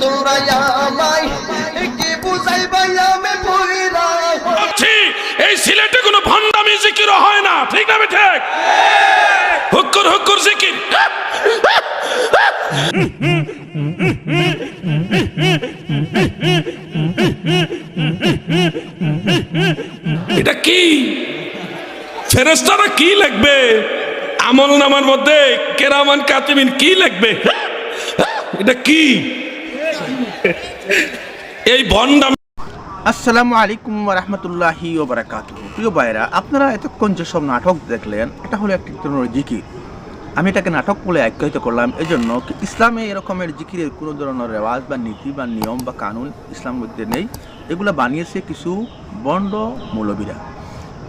তোরা আমায় কি বুঝাইবাই এই সিলেটে কোনো ভণ্ডামি জিকির হয় না, ঠিক না ঠিক হুক্কুর হুক্কুর জিকির। এটা কি? ফেরেস্তারা কি লিখবে? আমল নামার মধ্যে কেরামান, কাতিবিন কি লিখবে? এটা কি? এই ভণ্ডামি আসসালামু আলাইকুম রহমতুল্লাহি ওবরাকাত প্রিয় ভাইরা আপনারা এতক্ষণ যেসব নাটক দেখলেন, এটা হলো একটি ধরনের জিকির। আমি এটাকে নাটক বলে আখ্যায়িত করলাম এই জন্য কি ইসলামে এরকমের জিকিরের কোনো ধরনের রেওয়াজ বা নীতি বা নিয়ম বা কানুন ইসলামের মধ্যে নেই। এগুলো বানিয়েছে কিছু বন্ড মৌলবীরা।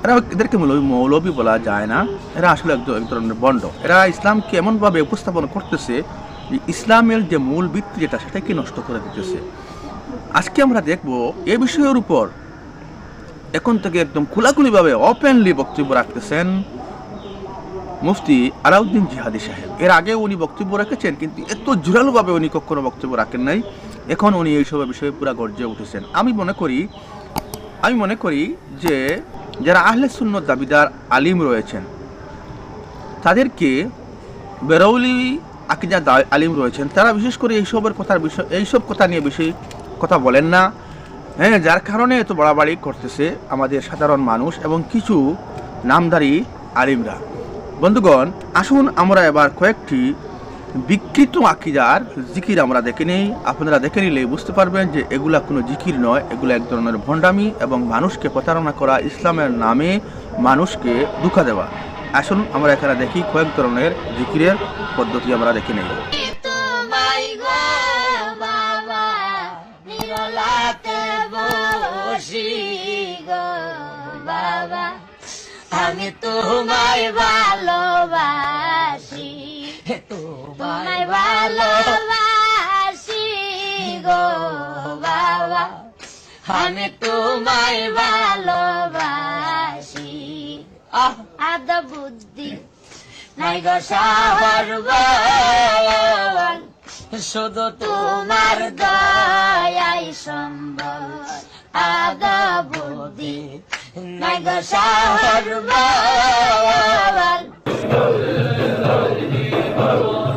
এরা এদেরকে মৌলবী বলা যায় না। এরা আসলে এক ধরনের বন্ড। এরা ইসলামকে এমনভাবে উপস্থাপন করতেছে যে ইসলামের যে মূল ভিত্তি যেটা, সেটাকে নষ্ট করে দিতেছে। আজকে আমরা দেখব এ বিষয়ের উপর এখন থেকে একদম খোলাখুলিভাবে ওপেনলি বক্তব্য রাখতেছেন মুফতি আলাউদ্দিন জিহাদি সাহেব। এর আগে উনি বক্তব্য রেখেছেন, কিন্তু এত জোরালোভাবে উনি কখনো বক্তব্য রাখেন নাই। এখন উনি এইসব বিষয়ে পুরা গর্জে উঠেছেন। আমি মনে করি, আমি মনে করি যে যারা আহলে সুন্নত দাবিদার আলিম রয়েছেন, তাদেরকে বেরৌলি আকিজা আলিম রয়েছেন। তারা বিশেষ করে এইসবের কথার বিষয় এইসব কথা নিয়ে বেশি কথা বলেন না। হ্যাঁ যার কারণে এত বাড়াবাড়ি করতেছে আমাদের সাধারণ মানুষ এবং কিছু নামধারী আলিমরা। বন্ধুগণ, আসুন আমরা এবার কয়েকটি বিকৃত আকিদার জিকির আমরা দেখে নেই। আপনারা দেখে নিলে বুঝতে পারবেন যে এগুলা কোনো জিকির নয়। এগুলো এক ধরনের ভণ্ডামি এবং মানুষকে প্রতারণা করা ইসলামের নামে মানুষকে দুঃখা দেওয়া। আসুন আমরা এখানে দেখি কয়েক ধরনের জিকিরের পদ্ধতি আমরা দেখে নেই। আমি তোমায় ভালোবাসি। তোমায় ভালোবাসি গো বাবা। আমি তোমায় ভালোবাসি। আদ বুদ্ধি। নাই গো সাহর শুধু তোমার দয়াই সম্বল। আগা বুদ্ধি। নাই গো সাহর বল আহা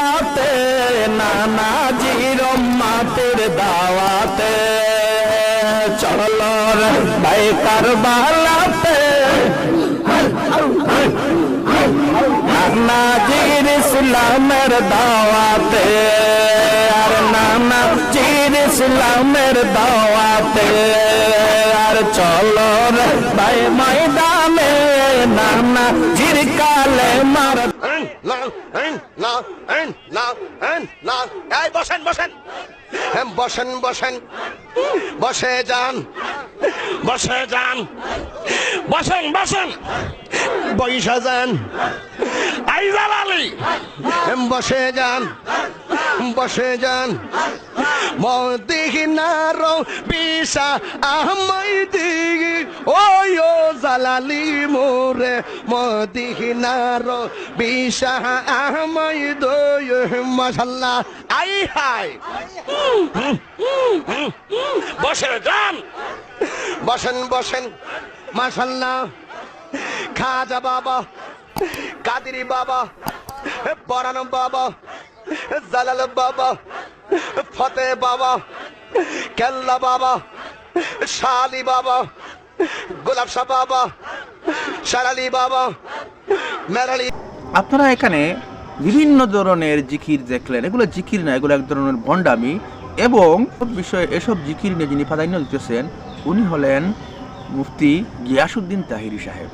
নানা জিরম মাতের দাওয়াতে চলো রে ভাই কারবালাতে। নাজির ইসলামের দাওয়াতে, আর নানা জির ইসলামের দাওয়াতে। আর চলো রে ভাই ময়দানে নানা জির কালে মার না না না এই বসেন বসেন। হ্যাঁ, বসেন বসেন। বসে যান বসে যান বসেন বসেন। বৈশা যান। আইজাল আলী। হ্যাঁ, বসে যান বসে যান। মদিনার বিশা আহমদি ওই ও জালালি মোরে। মদিনার বিশা আহমদ মশাল্লাহ। আই হাই বসে যান। বসেন বসেন। মাশাল্লাহ। খাজা বাবা কাদিরি বাবা পরানো বাবা জালাল বাবা ফতে বাবা কেল্লা বাবা শালি বাবা গোলাপ শাহ বাবা শারালি বাবা মেরালি আপনারা এখানে বিভিন্ন ধরনের জিকির দেখলেন। এগুলো জিকির না, এগুলো এক ধরনের ভণ্ডামি এবং বিষয়ে, এসব জিকির নিয়ে যিনি প্রাধান্য দিতেছেন, উনি হলেন মুফতি গিয়াসুদ্দিন তাহিরি সাহেব।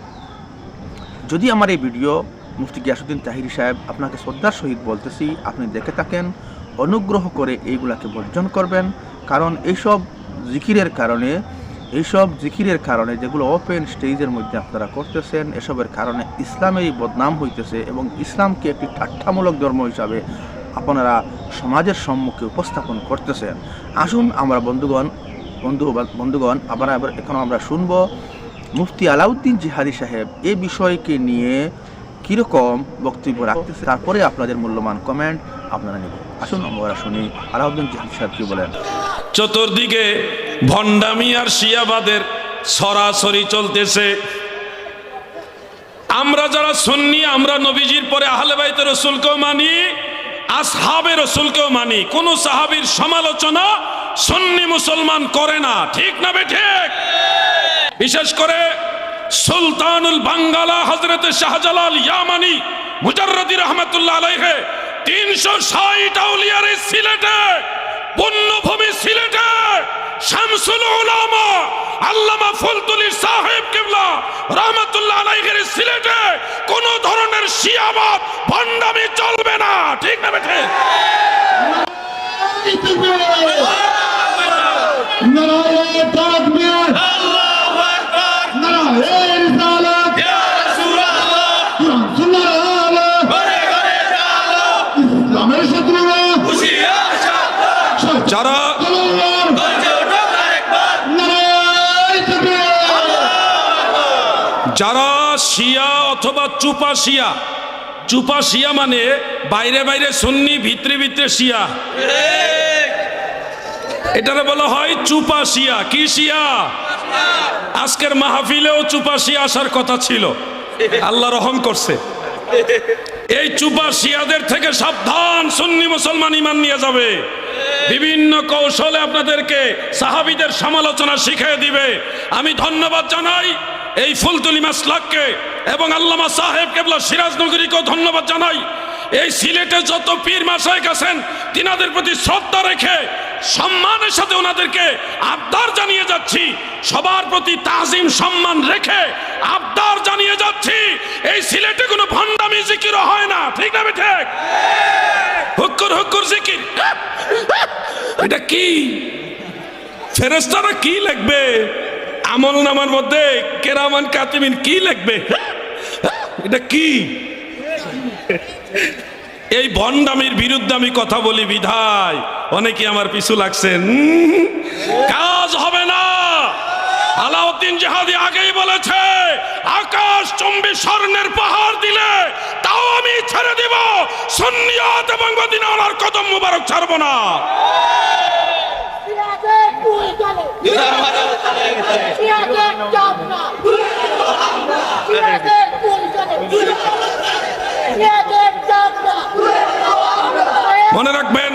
যদি আমার এই ভিডিও মুফতি গিয়াসুদ্দিন তাহিরি সাহেব আপনাকে শ্রদ্ধার সহিত বলতেছি, আপনি দেখে থাকেন, অনুগ্রহ করে এইগুলাকে বর্জন করবেন, কারণ এইসব জিকিরের কারণে এইসব জিকিরের কারণে যেগুলো ওপেন স্টেজের মধ্যে আপনারা করতেছেন, এসবের কারণে ইসলামেরই বদনাম হইতেছে এবং ইসলামকে একটি ঠাট্টামূলক ধর্ম হিসাবে আপনারা সমাজের সম্মুখে উপস্থাপন করতেছেন। আসুন আমরা বন্ধুগণ, বন্ধু, বন্ধুগণ, আবার আবার এখন আমরা শুনব মুফতি আলাউদ্দিন জিহাদি সাহেব এ বিষয়কে নিয়ে কীরকম বক্তব্য রাখতেছে, তারপরে আপনাদের মূল্যবান কমেন্ট আপনারা নেব আসুন আমরা শুনি আলাউদ্দিন জিহাদি সাহেব কী বলেন। চতুর্দিকে ভণ্ডামি আর শিয়াবাদের সরাসরি চলতেছে। আমরা যারা সুন্নি, আমরা নবীজির পরে আহলে বাইতে রসুলকেও মানি, আসহাবে রসুলকেও মানি। কোন সাহাবীর সমালোচনা সুন্নি মুসলমান করে না। ঠিক না ঠিক? বিশেষ করে সুলতানুল বাঙ্গালা হজরত শাহজালাল ইয়ামানি, মুজাররদি রহমতুল্লাহ আলাইহে, তিনশো ষাট আউলিয়ার সিলেটে পুণ্যভূমি সিলেটের শামসুল উলামা আল্লামা ফুলতুলি সাহেব কিবলা রহমতুল্লাহ আলাইহির সিলেটে কোন ধরনের শিয়াবাদ, ভণ্ডামি চলবে না। ঠিক না বেঠে? যারা শিয়া অথবা চুপা শিয়া চুপা শিয়া মানে বাইরে বাইরে সুন্নি, ভিতরে ভিতরে শিয়া। এটারে বলা হয় চুপা শিয়া। কি শিয়া? আজকের মাহফিলেও চুপা শিয়া আসার কথা ছিল। আল্লাহ রহম করছে। এই চুপা শিয়াদের থেকে সাবধান সুন্নি মুসলমান ইমান নিয়ে যাবে। বিভিন্ন কৌশলে আপনাদেরকে সাহাবিদের সমালোচনা শিখিয়ে দিবে। আমি ধন্যবাদ জানাই। এই ফুলতুলি মাসলাককে এবং আল্লামা সাহেব কেবলা সিরাজনগরীকেও ধন্যবাদ জানাই। এই সিলেটে যত পীর মাসায় গেছেন তিনাদের প্রতি শ্রদ্ধা রেখে সম্মানের সাথে ওনাদেরকে আবদার জানিয়ে যাচ্ছি। সবার প্রতি তাজিম সম্মান রেখে আবদার জানিয়ে যাচ্ছি। এই সিলেটে কোনো ভণ্ডামি, জিকিরও হয় না। ঠিক না ঠিক হুক্কুর হুক্কুর জিকির। এটা কি? ফেরেস্তারা কি লিখবে? আমল নামার মধ্যে কেরামান কাতিমিন কি লিখবে? এটা কি? এই ভণ্ডামির বিরুদ্ধে আমি কথা বলি বিধায়। অনেকে আমার পিছু লাগছেন। কাজ হবে না। আলাউদ্দিন জাহাদি আগেই বলেছে, আকাশ চম্বি স্বর্ণের পাহাড় দিলে তাও আমি ছেড়ে দিব। সুন্নিয়াত এবং মদিনার কদম মুবারক ছাড়বো না। তুই গেলে পেঁয়াজের চাপ না পেঁয়াজের তুই গেলে পেঁয়াজের মনে রাখবেন,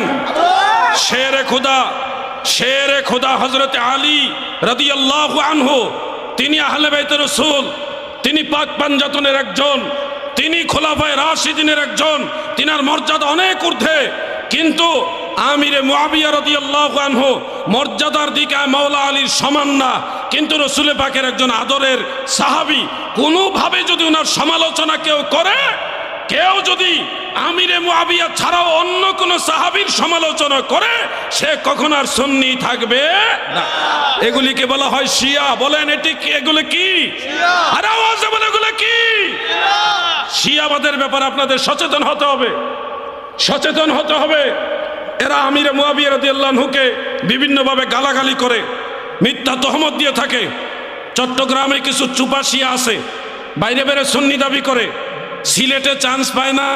শেরে খুদা শেরে খুদা হজরত আলী রদি আল্লাহ আনহু, তিনি আহলে বাইতে রসুল, তিনি পাক পাঞ্জাতনের একজন, তিনি খোলাফায় রাশিদিনের একজন, তিনার মর্যাদা অনেক ঊর্ধ্বে, কিন্তু আমিরে মুআবিয়া রাদিয়াল্লাহু আনহু মর্যাদার দিকে মাওলা আলীর সমান না কিন্তু রসুলে পাকের একজন আদরের সাহাবী কোনোভাবে যদি ওনার সমালোচনা কেউ করে কেউ যদি আমিরে মুআবিয়া ছাড়াও অন্য কোন সাহাবীর সমালোচনা করে সে কখন আর সুন্নি থাকবে না। এগুলিকে বলা হয় শিয়া। বলেন এটি কি এগুলো কি? আরে আওয়াজে বলে এগুলো কি? শিয়াবাদের ব্যাপারে আপনাদের সচেতন হতে হবে। সচেতন হতে হবে। এরা আমিরে মুআবিয়া রাদিয়াল্লাহুকে বিভিন্নভাবে গালাগালি করে, মিথ্যা তহমত দিয়ে থাকে। চট্টগ্রামে কিছু চুপাশিয়া আছে, বাইরে বেড়ে সুন্নি দাবি করে, সিলেটে চান্স পায় না।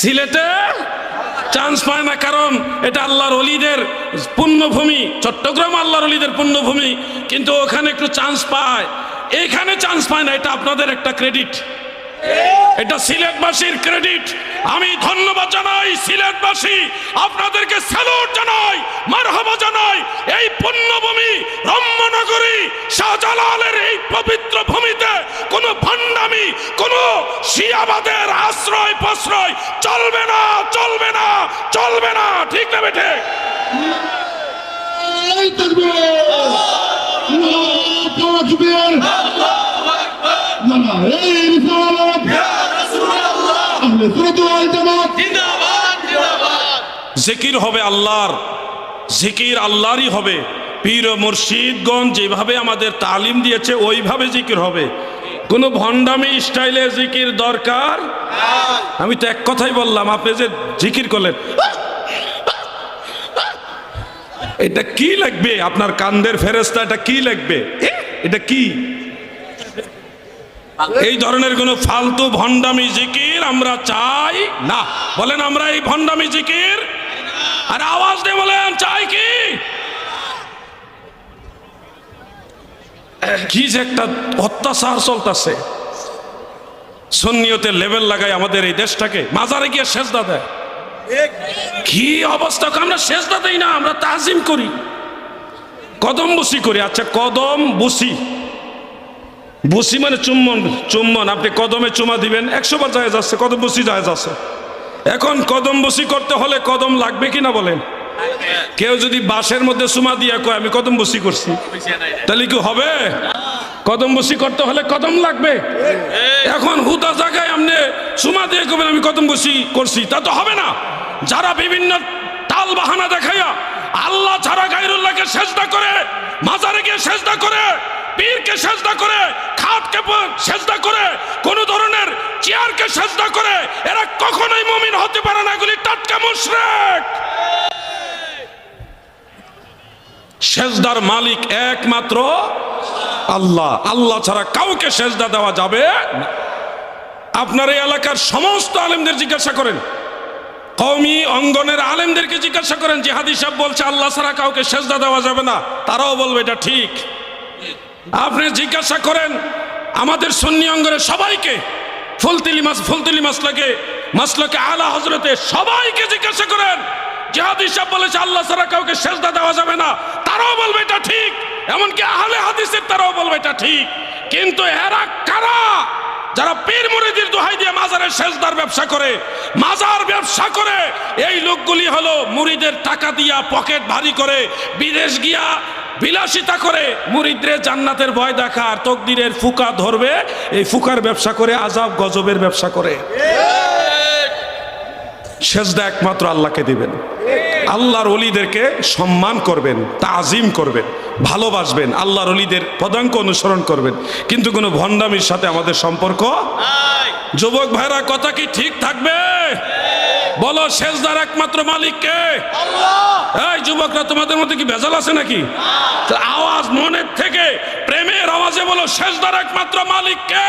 সিলেটে চান্স পায় না কারণ এটা আল্লাহর অলিদের পুণ্যভূমি, চট্টগ্রাম আল্লাহর অলিদের পুণ্যভূমি, কিন্তু ওখানে একটু চান্স পায়। এখানে চান্স পায় না, এটা আপনাদের একটা ক্রেডিট এটা সিলেটবাসীর ক্রেডিট। আমি ধন্যবাদ জানাই সিলেটবাসী। আপনাদেরকে স্যালুট জানাই, মারহাবা জানাই। এই পুণ্যভূমি রম্যনগরী শাহজালালের এই পবিত্র ভূমিতে কোনো ভণ্ডামি, কোনো শিয়াবাদের আশ্রয় প্রশ্রয় চলবে না চলবে না চলবে না। ঠিক না বেঠে? জিকির হবে আল্লাহর জিকির আল্লাহরই হবে। পীর ও মুর্শিদগঞ্জ যেভাবে আমাদের তালিম দিয়েছে ওইভাবে জিকির হবে। কোনো ভণ্ডামি স্টাইলে জিকির দরকার? আমি তো এক কথাই বললাম আপনি যে জিকির করলেন। এটা কি লাগবে? আপনার কান্দের ফেরেস্তা এটা কি লাগবে? এটা কি? এই ধরনের কোনো ফালতু ভণ্ডামি জিকির আমরা চাই না। বলেন আমরা এই ভণ্ডামি জিকির? আর আওয়াজ দিয়ে বলেন চাই কি? কি যে একটা অত্যাচার চলতেছে। সন্নিয়তের লেভেল লাগাই আমাদের এই দেশটাকে। মাজারে গিয়ে সেজদা দেয়। কি অবস্থা? আমরা সেজদা দেই না আমরা তাজিম করি। কদম বসি করি। আচ্ছা কদম বসি বসি মানে চুম্বন চুম্বন। আপনি কদমে চুমা দিবেন। একশো বার জায়েজ আছে কদম বসি জায়েজ আছে এখন কদম বসি করতে হলে কদম লাগবে কিনা বলেন? কেউ যদি বাসের মধ্যে চুমা দিয়া কয়, আমি কদম বসি করছি। তাহলে কি হবে? কদম বসি করতে হলে কদম লাগবে। এখন হুদা জায়গায় আপনি চুমা দিয়ে কবেন আমি কদম বসি করছি। তা তো হবে না। যারা বিভিন্ন তাল বাহানা দেখাইয়া আল্লাহ ছাড়া গাইরুল্লাহকে সেজদা করে, মাজারে গিয়ে সেজদা করে পীরকে সেজদা করে, খাটকে সেজদা করে, কোন ধরনের চেয়ারকে সেজদা করে, এরা কখনোই মুমিন হতে পারে না। এগুলি টাটকা মুশরিক। সেজদার মালিক একমাত্র আল্লাহ। আল্লাহ ছাড়া কাউকে সেজদা দেওয়া যাবে আপনার এই এলাকার সমস্ত আলেমদের জিজ্ঞাসা করেন। কওমি অঙ্গনের আলেমদেরকে জিজ্ঞাসা করেন জিহাদি সাহেব বলছে, আল্লাহ ছাড়া কাউকে সেজদা দেওয়া যাবে না। তারাও বলবে, এটা ঠিক। আপনি জিজ্ঞাসা করেন, আমাদের সুন্নি অঙ্গনের সবাইকে ফুলতিলি মাস ফুলতিলি মাসলাকে মাসলাকে আলা হজরতে সবাইকে জিজ্ঞাসা করেন। জিহাদি সাহেব বলেছে, আল্লাহ ছাড়া কাউকে সেজদা দেওয়া যাবে না, তারাও বলবে এটা ঠিক। এমনকি আহলে হাদিসের তারাও বলবে এটা ঠিক। কিন্তু এরা কারা? যারা পীর মুরিদির দোহাই দিয়ে মাজারের সেজদার ব্যবসা করে, মাজার ব্যবসা করে, এই লোকগুলি হলো মুরিদের টাকা দিয়া পকেট ভারী করে বিদেশ গিয়া বিলাসিতা করে মুরিদরে জান্নাতের ভয় দেখা আর তকদিরের ফুকা ধরবে, এই ফুকার ব্যবসা করে আজাব গজবের ব্যবসা করে। সেজদা একমাত্র আল্লাহকে দিবেন। আল্লাহর অলিদেরকে সম্মান করবেন, তাজিম করবেন, ভালোবাসবেন, আল্লাহর অলিদের পদাঙ্ক অনুসরণ করবেন। কিন্তু কোনো ভণ্ডামির সাথে আমাদের সম্পর্ক যুবক ভাইরা, কথা কি ঠিক থাকবে? বলো শেষদার একমাত্র মালিককে এই যুবকরা তোমাদের মধ্যে কি ভেজাল আছে নাকি? আওয়াজ মনের থেকে প্রেমের আওয়াজে বলো শেষদার একমাত্র মালিককে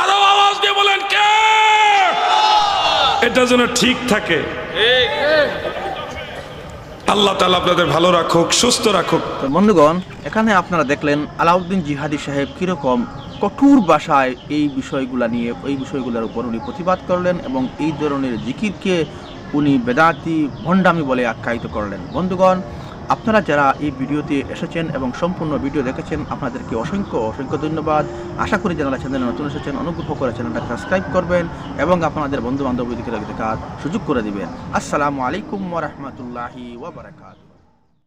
আরও আওয়াজ দিয়ে বলেন কে? এটা যেন ঠিক থাকে। আল্লাহ তালা আপনাদের ভালো রাখুক সুস্থ রাখুক। বন্ধুগণ এখানে আপনারা দেখলেন আলাউদ্দিন জিহাদি সাহেব কীরকম কঠোর ভাষায় এই বিষয়গুলা নিয়ে, এই বিষয়গুলোর উপর উনি প্রতিবাদ করলেন এবং এই ধরনের জিকিরকে উনি বেদাতি ভণ্ডামি বলে আখ্যায়িত করলেন। বন্ধুগণ, আপনারা যারা এই ভিডিওতে এসেছেন এবং সম্পূর্ণ ভিডিও দেখেছেন, আপনাদেরকে অসংখ্য অসংখ্য ধন্যবাদ। আশা করি যারা চ্যানেলে নতুন এসেছেন, অনুগ্রহ করে চ্যানেলটাকে সাবস্ক্রাইব করবেন এবং আপনাদের বন্ধু বান্ধবীদেরকে দেখার সুযোগ করে দিবেন। আসসালামু আলাইকুম ওরহমতুল্লাহি ওবরাকাত